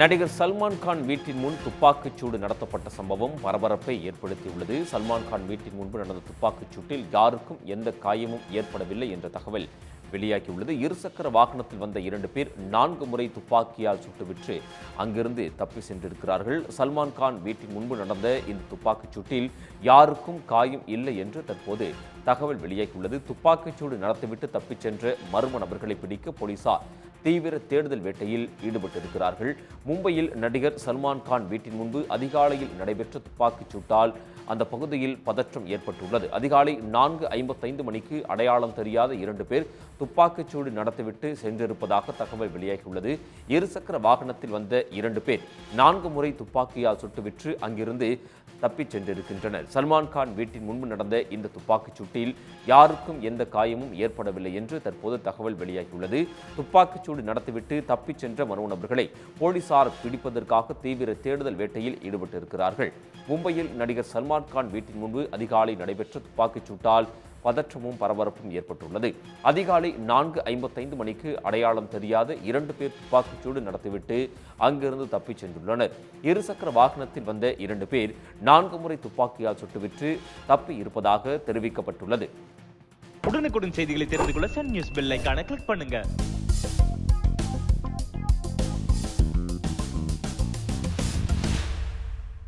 நடிகர் சல்மான் கான் வீட்டின் முன் துப்பாக்கிச் சூடு நடத்தப்பட்ட சம்பவம் பரபரப்பை ஏற்படுத்தியுள்ளது. சல்மான் கான் வீட்டின் முன்பு நடந்த துப்பாக்கிச் சூட்டில் யாருக்கும் எந்த காயமும் ஏற்படவில்லை என்ற தகவல் வெளியாகியுள்ளது. இருசக்கர வாகனத்தில் வந்த இரண்டு பேர் நான்கு முறை துப்பாக்கியால் சுட்டுவிட்டு அங்கிருந்து தப்பி சென்றிருக்கிறார்கள். சல்மான் கான் வீட்டின் முன்பு நடந்த இந்த துப்பாக்கிச் சூட்டில் யாருக்கும் காயம் இல்லை என்று தற்போது தகவல் வெளியாகியுள்ளது. துப்பாக்கிச் சூடு நடத்திவிட்டு தப்பிச் சென்ற மர்ம நபர்களை பிடிக்க போலீசார் தீவிர தேடுதல் வேட்டையில் ஈடுபட்டிருக்கிறார்கள். மும்பையில் நடிகர் சல்மான் கான் வீட்டின் முன்பு அதிகாலையில் நடைபெற்ற துப்பாக்கிச் சூட்டால் அந்த பகுதியில் பதற்றம் ஏற்பட்டுள்ளது. அதிகாலை நான்கு ஐம்பத்தைந்து மணிக்கு அடையாளம் தெரியாத இரண்டு பேர் துப்பாக்கிச் சூடு நடத்திவிட்டு சென்றிருப்பதாக தகவல் வெளியாகியுள்ளது. இருசக்கர வாகனத்தில் வந்த இரண்டு பேர் நான்கு முறை துப்பாக்கியால் சுட்டுவிற்று அங்கிருந்து தப்பிச் சென்றிருக்கின்றனர். சல்மான் கான் வீட்டின் முன்பு நடந்த இந்த துப்பாக்கிச் சூட்டில் யாருக்கும் எந்த காயமும் ஏற்படவில்லை என்று தற்போது தகவல் வெளியாகியுள்ளது. துப்பாக்கிச் சூடு நடத்திவிட்டு தப்பிச் சென்ற மர்ம நபர்களை போலீசார் பிடிப்பதற்காக தீவிர தேடுதல் வேட்டையில் ஈடுபட்டிருக்கிறார்கள். மும்பையில் நடிகர் சல்மான் கான் வீட்டின் முன்பு அதிகாலை நடைபெற்ற துப்பாக்கிச் சூட்டால் பதற்றமும் பரபரப்பும் ஏற்பட்டுள்ளது. அதிகாலை நான்கு ஐம்பத்தைந்து மணிக்கு அடையாளம் தெரியாத இரண்டு பேர் துப்பாக்கிச்சூடு நடத்திவிட்டு அங்கிருந்து தப்பிச் சென்றுள்ளனர். இருசக்கர வாகனத்தில் வந்த இரண்டு பேர் நான்கு முறை துப்பாக்கியால் சுட்டுவிட்டு தப்பி இருப்பதாக தெரிவிக்கப்பட்டுள்ளது. உடனுக்குடன் செய்திகளை தெரிந்து கொள்ள சன் நியூஸ் பெல் ஐக்கான கிளிக் பண்ணுங்க.